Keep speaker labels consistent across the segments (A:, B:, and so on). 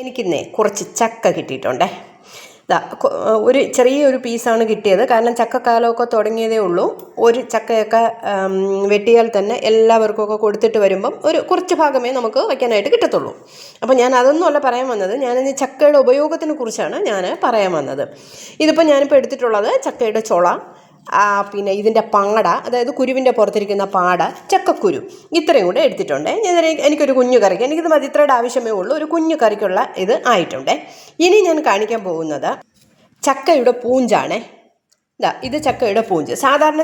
A: എനിക്കിന്നേ കുറച്ച് ചക്ക കിട്ടിയിട്ടുണ്ടേ. കൊ- ഒരു ചെറിയൊരു പീസാണ് കിട്ടിയത്. കാരണം ചക്കക്കാലമൊക്കെ തുടങ്ങിയതേ ഉള്ളൂ. ഒരു ചക്കയൊക്കെ വെട്ടിയാൽ തന്നെ എല്ലാവർക്കുമൊക്കെ കൊടുത്തിട്ട് വരുമ്പം ഒരു കുറച്ച് ഭാഗമേ നമുക്ക് വയ്ക്കാനായിട്ട് കിട്ടത്തുള്ളൂ. അപ്പോൾ ഞാൻ അതൊന്നുമല്ല പറയാൻ വന്നത്. ഞാനിന്ന് ചക്കയുടെ ഉപയോഗത്തിനെ കുറിച്ചാണ് ഞാൻ പറയാൻ വന്നത്. ഇതിപ്പോൾ ഞാനിപ്പോൾ എടുത്തിട്ടുള്ളത് ചക്കയുടെ ചുള പിന്നെ ഇതിന്റെ പാട അതായത് കുരുവിന്റെ പുറത്തിരിക്കുന്ന പാട ചക്കക്കുരു ഇത്രയും കൂടെ എടുത്തിട്ടുണ്ട്. ഞാൻ എനിക്കൊരു കുഞ്ഞു കറിക്ക് എനിക്കിത് മതി ഇത്രയുടെ ആവശ്യമേ ഉള്ളൂ. ഒരു കുഞ്ഞു കറിക്കുള്ള ഇത് ആയിട്ടുണ്ട്. ഇനി ഞാൻ കാണിക്കാൻ പോകുന്നത് ചക്കയുടെ പൂഞ്ചാണേ. ഇതാ ഇത് ചക്കയുടെ പൂഞ്ച്. സാധാരണ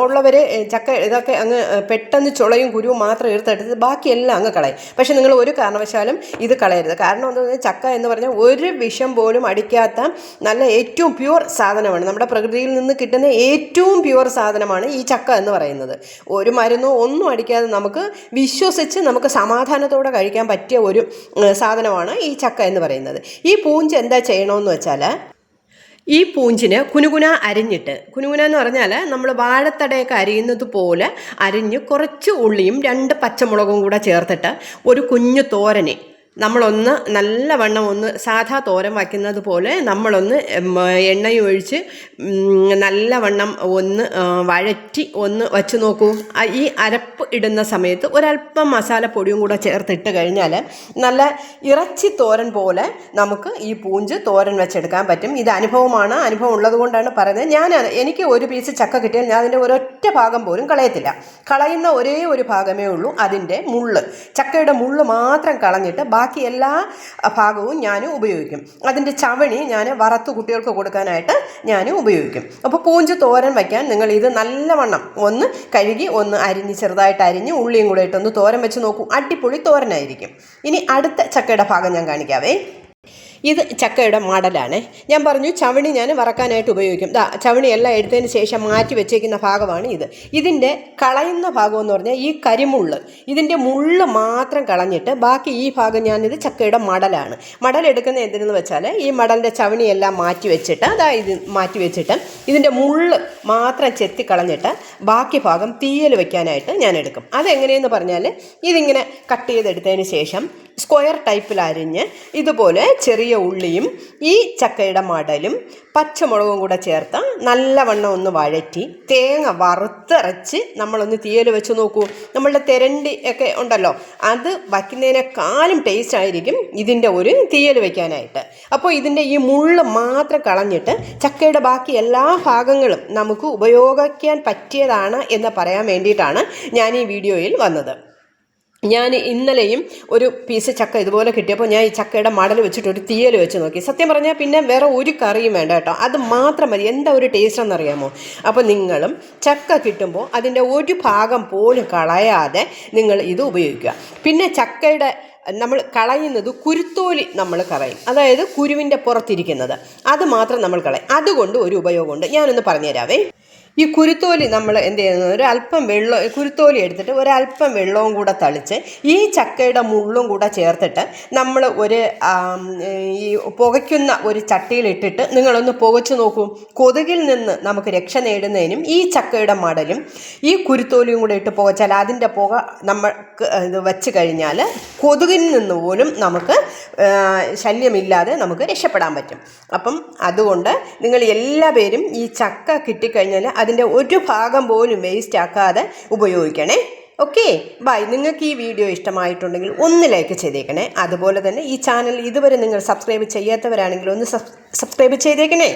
A: ഉള്ളവർ ചക്ക ഇതൊക്കെ അങ്ങ് പെട്ടെന്ന് ചുളയും കുരുവും മാത്രം എടുത്തെടുത്ത് ബാക്കിയെല്ലാം അങ്ങ് കളയും. പക്ഷേ നിങ്ങൾ ഒരു കാരണവശാലും ഇത് കളയരുത്. കാരണം എന്താ പറഞ്ഞാൽ ചക്ക എന്ന് പറഞ്ഞാൽ ഒരു വിഷം പോലും അടിക്കാത്ത നല്ല ഏറ്റവും പ്യുവർ സാധനമാണ്. നമ്മുടെ പ്രകൃതിയിൽ നിന്ന് കിട്ടുന്ന ഏറ്റവും പ്യുവർ സാധനമാണ് ഈ ചക്ക എന്ന് പറയുന്നത്. ഒരു മരുന്നോ ഒന്നും അടിക്കാതെ നമുക്ക് വിശ്വസിച്ച് നമുക്ക് സമാധാനത്തോടെ കഴിക്കാൻ പറ്റിയ ഒരു സാധനമാണ് ഈ ചക്ക എന്ന് പറയുന്നത്. ഈ പൂഞ്ച് എന്താ ചെയ്യണമെന്ന് വെച്ചാൽ ഈ പൂഞ്ചിന് കുനുകുന അരിഞ്ഞിട്ട്. കുനുകുന എന്ന് പറഞ്ഞാൽ നമ്മൾ വാഴത്തടയൊക്കെ അരിയുന്നത് പോലെ അരിഞ്ഞ് കുറച്ച് ഉള്ളിയും രണ്ട് പച്ചമുളകും കൂടെ ചേർത്തിട്ട് ഒരു കുഞ്ഞു തോരനെ നമ്മളൊന്ന് നല്ലവണ്ണം ഒന്ന് സാധാ തോരൻ വയ്ക്കുന്നത് പോലെ നമ്മളൊന്ന് എണ്ണയും ഒഴിച്ച് നല്ല നല്ലവണ്ണം ഒന്ന് വഴറ്റി ഒന്ന് വച്ച് നോക്കൂ. ഈ അരപ്പ് ഇടുന്ന സമയത്ത് ഒരല്പം മസാലപ്പൊടിയും കൂടെ ചേർത്തിട്ട് കഴിഞ്ഞാൽ നല്ല ഇറച്ചി തോരൻ പോലെ നമുക്ക് ഈ പൂഞ്ച് തോരൻ വെച്ചെടുക്കാൻ പറ്റും. ഇത് അനുഭവമാണ്. അനുഭവം ഉള്ളത് കൊണ്ടാണ് പറയുന്നത്. ഞാൻ എനിക്ക് ഒരു പീസ് ചക്ക കിട്ടിയാൽ ഞാൻ അതിന്റെ ഒരൊറ്റ ഭാഗം പോലും കളയത്തില്ല. കളയുന്ന ഒരേ ഒരു ഭാഗമേ ഉള്ളൂ അതിന്റെ മുള്ള്. ചക്കയുടെ മുള്ള് മാത്രം കളഞ്ഞിട്ട് എല്ലാ ഭാഗവും ഞാൻ ഉപയോഗിക്കും. അതിന്റെ ചവണി ഞാൻ വറുത്ത് കുട്ടികൾക്ക് കൊടുക്കാനായിട്ട് ഞാൻ ഉപയോഗിക്കും. അപ്പോൾ പൂഞ്ച് തോരൻ വയ്ക്കാൻ നിങ്ങൾ ഇത് നല്ലവണ്ണം ഒന്ന് കഴുകി ഒന്ന് അരിഞ്ഞ് ചെറുതായിട്ട് അരിഞ്ഞ് ഉള്ളിയും കൂടെ ഇട്ടൊന്ന് തോരൻ വെച്ച് നോക്കൂ. അടിപൊളി തോരനായിരിക്കും. ഇനി അടുത്ത ചക്കയുടെ ഭാഗം ഞാൻ കാണിക്കാവേ. ഇത് ചക്കയുടെ മടലാണ്. ഞാൻ പറഞ്ഞു ചവണി ഞാൻ വറക്കാനായിട്ട് ഉപയോഗിക്കും. ദാ ചവണി എല്ലാം എടുത്തതിന് ശേഷം മാറ്റി വെച്ചേക്കുന്ന ഭാഗമാണ് ഇത്. ഇതിന്റെ കളയുന്ന ഭാഗം എന്ന് പറഞ്ഞാൽ ഈ കരിമുള്ള്. ഇതിന്റെ മുള്ള് മാത്രം കളഞ്ഞിട്ട് ബാക്കി ഈ ഭാഗം ഞാനിത് ചക്കയുടെ മടലാണ്. മടൽ എടുക്കുന്ന എന്തിനെന്ന് വെച്ചാൽ ഈ മടലിന്റെ ചവണിയെല്ലാം മാറ്റി വെച്ചിട്ട് അതാ ഇത് മാറ്റി വെച്ചിട്ട് ഇതിന്റെ മുള്ള് മാത്രം ചെത്തി കളഞ്ഞിട്ട് ബാക്കി ഭാഗം തീയൽ വെക്കാനായിട്ട് ഞാൻ എടുക്കും. അതെങ്ങനെയെന്ന് പറഞ്ഞാൽ ഇതിങ്ങനെ കട്ട് ചെയ്തെടുത്തതിന് ശേഷം സ്ക്വയർ ടൈപ്പിൽ അരിഞ്ഞ് ഇതുപോലെ ചെറിയ ഉള്ളിയും ഈ ചക്കയുടെ മടലും പച്ചമുളകും കൂടെ ചേർത്ത് നല്ലവണ്ണം ഒന്ന് വഴറ്റി തേങ്ങ വറുത്തരച്ച് നമ്മളൊന്ന് തീയൽ വെച്ച് നോക്കൂ. നമ്മളുടെ തെരണ്ടി ഒക്കെ ഉണ്ടല്ലോ. അത് വയ്ക്കുന്നതിനേക്കാളും ടേസ്റ്റ് ആയിരിക്കും ഇതിന്റെ ഒരു തീയൽ വയ്ക്കാനായിട്ട് അപ്പോൾ ഇതിന്റെ ഈ മുള്ള് മാത്രം കളഞ്ഞിട്ട് ചക്കയുടെ ബാക്കി എല്ലാ ഭാഗങ്ങളും നമുക്ക് ഉപയോഗിക്കാൻ പറ്റിയതാണ് എന്ന് പറയാൻ വേണ്ടിയിട്ടാണ് ഞാൻ ഈ വീഡിയോയിൽ വന്നത്. ഞാൻ ഇന്നലെയും ഒരു പീസ് ചക്ക ഇതുപോലെ കിട്ടിയപ്പോൾ ഞാൻ ഈ ചക്കയുടെ മടൽ വെച്ചിട്ട് ഒരു തീയൽ വെച്ച് നോക്കി. സത്യം പറഞ്ഞാൽ പിന്നെ വേറെ ഒരു കറിയും വേണ്ട കേട്ടോ. അത് മാത്രം മതി. എന്താ ഒരു ടേസ്റ്റ് എന്നറിയാമോ? അപ്പോൾ നിങ്ങളും ചക്ക കിട്ടുമ്പോൾ അതിന്റെ ഒരു ഭാഗം പോലും കളയാതെ നിങ്ങൾ ഇത് ഉപയോഗിക്കുക. പിന്നെ ചക്കയുടെ നമ്മൾ കളയുന്നത് കുരുത്തോലി നമ്മൾ കളയും. അതായത് കുരുവിന്റെ പുറത്തിരിക്കുന്നത്. അത് മാത്രം നമ്മൾ കളയും. അതുകൊണ്ട് ഒരു ഉപയോഗമുണ്ട്. ഞാനൊന്ന് പറഞ്ഞുതരാവേ. ഈ കുരുത്തോലി നമ്മൾ എന്ത് ചെയ്യുന്നത് ഒരു അല്പം വെള്ളം കുരുത്തോലി എടുത്തിട്ട് ഒരല്പം വെള്ളവും കൂടെ തളിച്ച് ഈ ചക്കയുടെ മുള്ളും കൂടെ ചേർത്തിട്ട് നമ്മൾ ഒരു ഈ പുകയ്ക്കുന്ന ഒരു ചട്ടിയിലിട്ടിട്ട് നിങ്ങളൊന്ന് പുകച്ച് നോക്കൂ. കൊതുകിൽ നിന്ന് നമുക്ക് രക്ഷ നേടുന്നതിനും ഈ ചക്കയുടെ മടലും ഈ കുരുത്തോലിയും കൂടെ ഇട്ട് പുകച്ചാൽ അതിന്റെ പുക നമ്മൾക്ക് ഇത് വെച്ച് കഴിഞ്ഞാൽ കൊതുകിൽ നിന്ന് പോലും നമുക്ക് ശല്യമില്ലാതെ നമുക്ക് രക്ഷപ്പെടാൻ പറ്റും. അപ്പം അതുകൊണ്ട് നിങ്ങൾ എല്ലാ പേരും ഈ ചക്ക കിട്ടിക്കഴിഞ്ഞാൽ അതിന്റെ ഒരു ഭാഗം പോലും വേസ്റ്റ് ആക്കാതെ ഉപയോഗിക്കണേ. ഓക്കെ ബൈ നിങ്ങൾക്ക് ഈ വീഡിയോ ഇഷ്ടമായിട്ടുണ്ടെങ്കിൽ ഒന്ന് ലൈക്ക് ചെയ്തേക്കണേ. അതുപോലെ തന്നെ ഈ ചാനൽ ഇതുവരെ നിങ്ങൾ സബ്സ്ക്രൈബ് ചെയ്യാത്തവരാണെങ്കിൽ ഒന്ന് സബ്സ്ക്രൈബ് ചെയ്തേക്കണേ.